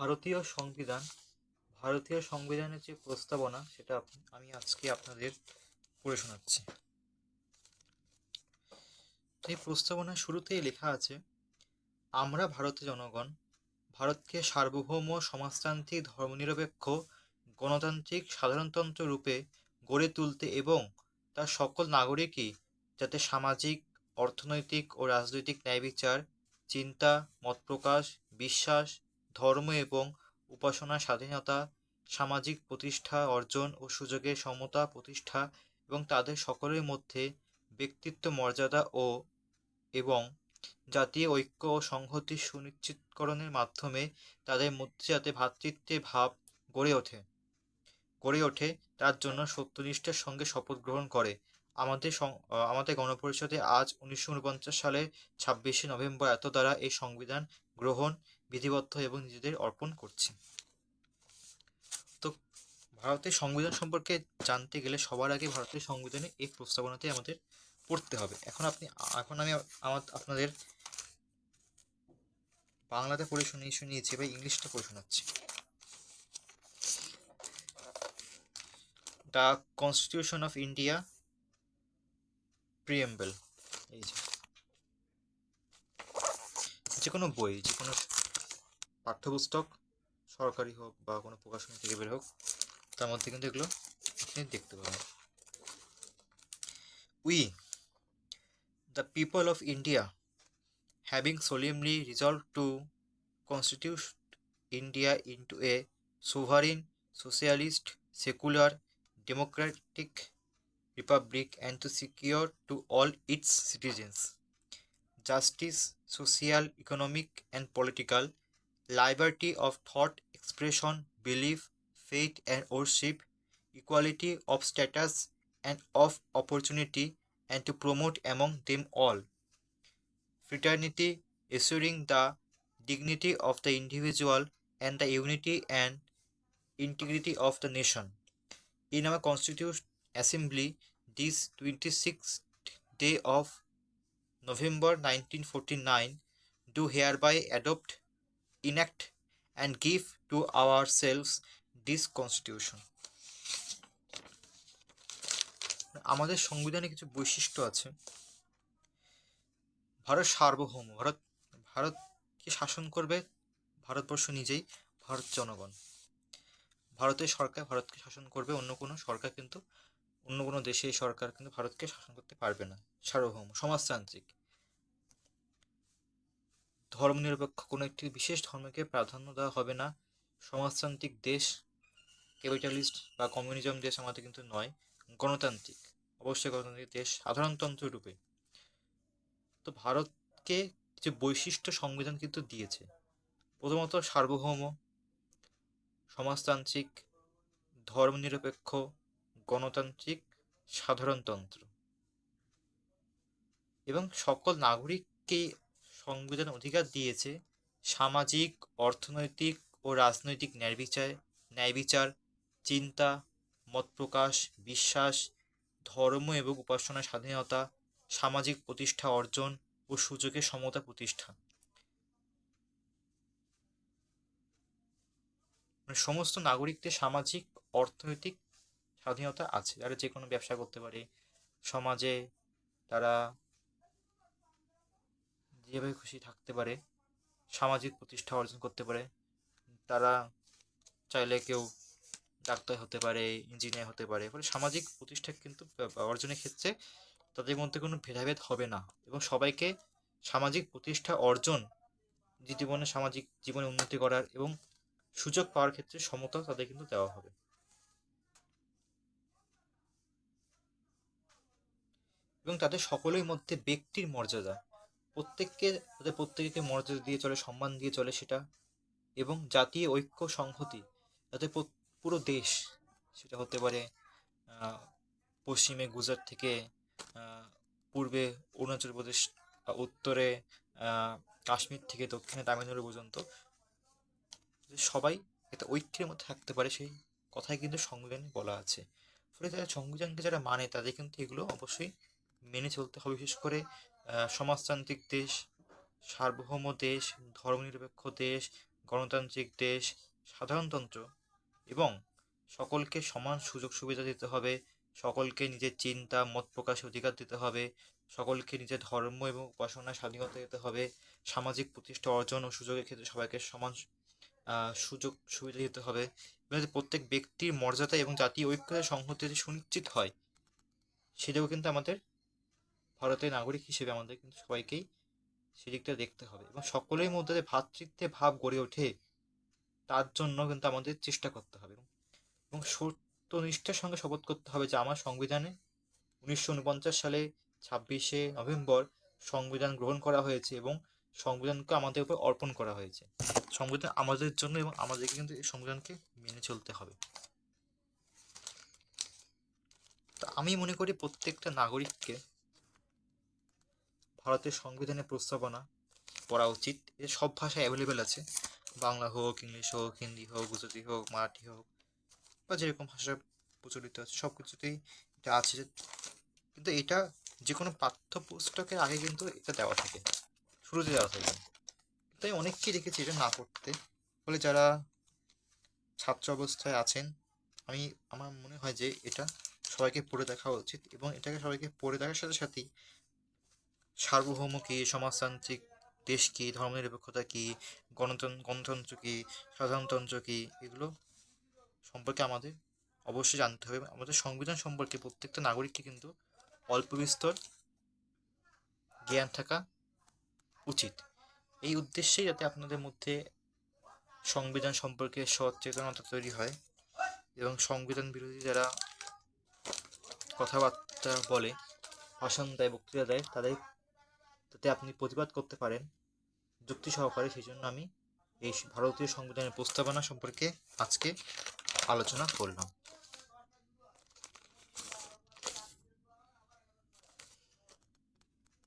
ভারতীয় সংবিধান ভারতীয় সংবিধানের যে প্রস্তাবনা সেটা আমি আজকে আপনাদের পড়ে শোনাচ্ছি এই প্রস্তাবনা শুরুতেই লেখা আছে আমরা ভারতের জনগণ ভারতকে সার্বভৌম সমাজতান্ত্রিক ধর্মনিরপেক্ষ গণতান্ত্রিক সাধারণতন্ত্র রূপে গড়ে তুলতে এবং তার সকল নাগরিকই যাতে সামাজিক অর্থনৈতিক ও রাজনৈতিক ন্যায় বিচার চিন্তা মত প্রকাশ বিশ্বাস ধর্ম এবং উপাসনা স্বাধীনতা সামাজিক প্রতিষ্ঠা অর্জন ও সুযোগের সমতা প্রতিষ্ঠা এবং তাদের সকলের মধ্যে ব্যক্তিত্ব মর্যাদা ও এবং জাতীয় ঐক্য ও সংহতি সুনিশ্চিতকরণের মাধ্যমে তাদের মধ্যে যাতে ভ্রাতৃত্বের ভাব গড়ে ওঠে গড়ে ওঠে তার জন্য সত্যনিষ্ঠার সঙ্গে শপথ গ্রহণ করে আমাদের আমাদের গণপরিষদে আজ উনিশশো সালের ছাব্বিশে নভেম্বর এত দ্বারা এই সংবিধান গ্রহণ বিধিবদ্ধ এবং নিজেদের অর্পণ করছে তো ভারতের সংবিধান সম্পর্কে জানতে গেলে সবার আগে ভারতের সংবিধানে এই প্রস্তাবনাতে আমাদের পড়তে হবে এখন আপনি এখন আমি আমার আপনাদের বাংলাতে পড়ে শুনিয়ে শুনিয়েছি বা ইংলিশটা পড়ে শোনাচ্ছি the constitution of India preamble এই যে যে কোনো বই যে কোনো পাঠ্যপুস্তক সরকারি হোক বা কোনো প্রকাশনী থেকে বের হোক তার মধ্যে কিন্তু এগুলো আপনি দেখতে পাবেন we the people of India having solemnly resolved to constitute India into a sovereign socialist secular democratic republic and to secure to all its citizens justice social economic and political liberty of thought, expression, belief, faith and worship, equality of status and of opportunity, and to promote among them all fraternity, assuring the dignity of the individual and the unity and integrity of the nation. In our Constituent Assembly, this 26th day of November 1949, do hereby adopt enact and give to ourselves this constitution আমাদের সংবিধানে কিছু বৈশিষ্ট্য আছে ভারত সার্বভৌম ভারত ভারতকে শাসন করবে ভারতবর্ষ নিজেই ভারত জনগণ ভারতের সরকার ভারতকে শাসন করবে অন্য কোনো সরকার কিন্তু অন্য কোনো দেশে সরকার কিন্তু ভারতকে শাসন করতে পারবে না সার্বভৌম সমাজতান্ত্রিক ধর্মনিরপেক্ষ কোনো একটি বিশেষ ধর্মকে প্রাধান্য দেওয়া হবে না সমাজতান্ত্রিক দেশ ক্যাপিটালিস্ট বা কমিউনিজম দেশ আমাদের কিন্তু নয় গণতান্ত্রিক অবশ্যই গণতান্ত্রিক দেশ সাধারণতন্ত্র রূপে তো ভারতকে কিছু বৈশিষ্ট্য সংবিধান কিন্তু দিয়েছে প্রথমত সার্বভৌম সমাজতান্ত্রিক ধর্মনিরপেক্ষ গণতান্ত্রিক সাধারণতন্ত্র এবং সকল নাগরিককে সংবিধান অধিকার দিয়েছে সামাজিক অর্থনৈতিক ও রাজনৈতিক ন্যায় বিচার ন্যায় বিচার চিন্তা মত প্রকাশ বিশ্বাস ধর্ম এবং উপাসনার স্বাধীনতা সামাজিক প্রতিষ্ঠা অর্জন ও সুযোগে সমতা প্রতিষ্ঠা মানে সমস্ত নাগরিকদের সামাজিক অর্থনৈতিক স্বাধীনতা আছে তারা যে কোনো ব্যবসা করতে পারে সমাজে তারা যেভাবে খুশি থাকতে পারে সামাজিক প্রতিষ্ঠা অর্জন করতে পারে তারা চাইলে কেউ ডাক্তার হতে পারে ইঞ্জিনিয়ার হতে পারে ফলে সামাজিক প্রতিষ্ঠা কিন্তু অর্জনের ক্ষেত্রে তাদের মধ্যে কোনো ভেদাভেদ হবে না এবং সবাইকে সামাজিক প্রতিষ্ঠা অর্জন জীবনে সামাজিক জীবনে উন্নতি করার এবং সুযোগ পাওয়ার ক্ষেত্রে সমতা তাদের কিন্তু দেওয়া হবে এবং তাদের সকলের মধ্যে ব্যক্তির মর্যাদা প্রত্যেককে তাদের প্রত্যেককে মর্যাদা দিয়ে চলে সম্মান দিয়ে চলে সেটা এবং জাতীয় ঐক্য সংহতি যাতে পুরো দেশ সেটা হতে পারে পশ্চিমে গুজরাট থেকে পূর্বে অরুণাচল প্রদেশ উত্তরে কাশ্মীর থেকে দক্ষিণে তামিলনাড়ু পর্যন্ত সবাই এতে ঐক্যের মধ্যে থাকতে পারে সেই কথাই কিন্তু সংবিধানে বলা আছে ফলে তারা সংবিধানকে যারা মানে তাদের কিন্তু এগুলো অবশ্যই মেনে চলতে হবে বিশেষ করে সমাজতান্ত্রিক দেশ সার্বভৌম দেশ ধর্মনিরপেক্ষ দেশ গণতান্ত্রিক দেশ সাধারণতন্ত্র এবং সকলকে সমান সুযোগ সুবিধা দিতে হবে সকলকে নিজের চিন্তা মত প্রকাশ অধিকার দিতে হবে সকলকে নিজের ধর্ম এবং উপাসনায় স্বাধীনতা দিতে হবে সামাজিক প্রতিষ্ঠা অর্জন ও সুযোগের ক্ষেত্রে সবাইকে সমান সুযোগ সুবিধা দিতে হবে প্রত্যেক ব্যক্তির মর্যাদা এবং জাতীয় ঐক্যতা সংহতি সুনিশ্চিত হয় সেটাও কিন্তু আমাদের ভারতের নাগরিক হিসেবে আমাদের কিন্তু সবাইকেই সেদিকটা দেখতে হবে এবং সকলের মধ্যে যে ভাতৃত্বে ভাব গড়ে ওঠে তার জন্য কিন্তু আমাদের চেষ্টা করতে হবে এবং সত্যনিষ্ঠার সঙ্গে শপথ করতে হবে যে আমার সংবিধানে উনিশশো সালে ছাব্বিশে নভেম্বর সংবিধান গ্রহণ করা হয়েছে এবং সংবিধানকে আমাদের উপর অর্পণ করা হয়েছে সংবিধান আমাদের জন্য এবং আমাদেরকে কিন্তু এই সংবিধানকে মেনে চলতে হবে তা আমি মনে করি প্রত্যেকটা নাগরিককে ভারতের সংবিধানের প্রস্তাবনা পড়া উচিত এ সব ভাষায় অ্যাভেলেবেল আছে বাংলা হোক ইংলিশ হোক হিন্দি হোক গুজরাটি হোক মারাঠি হোক বা যেরকম ভাষা প্রচলিত আছে সব কিছুতেই এটা আছে কিন্তু এটা যে কোনো পাঠ্যপুস্তকের আগে কিন্তু এটা দেওয়া থাকে শুরুতে দেওয়া থাকে তাই অনেককেই দেখেছি এটা না করতে ফলে যারা ছাত্র অবস্থায় আছেন আমি আমার মনে হয় যে এটা সবাইকে পড়ে দেখা উচিত এবং এটাকে সবাইকে পড়ে দেখার সাথে সাথেই সার্বভৌম কী সমাজতান্ত্রিক দেশ কী ধর্মনিরপেক্ষতা কী গণতন্ত্র গণতন্ত্র কী সাধারণতন্ত্র কী এগুলো সম্পর্কে আমাদের অবশ্যই জানতে হবে আমাদের সংবিধান সম্পর্কে প্রত্যেকটা নাগরিককে কিন্তু অল্প বিস্তর জ্ঞান থাকা উচিত এই উদ্দেশ্যেই যাতে আপনাদের মধ্যে সংবিধান সম্পর্কে সচেতনতা তৈরি হয় এবং সংবিধান বিরোধী যারা কথাবার্তা বলে ভাষণ দেয় বক্তৃতা দেয় তাদের তাতে আপনি প্রতিবাদ করতে পারেন যুক্তি সহকারে সেই জন্য আমি এই ভারতীয় সংবিধানের প্রস্তাবনা সম্পর্কে আজকে আলোচনা করলাম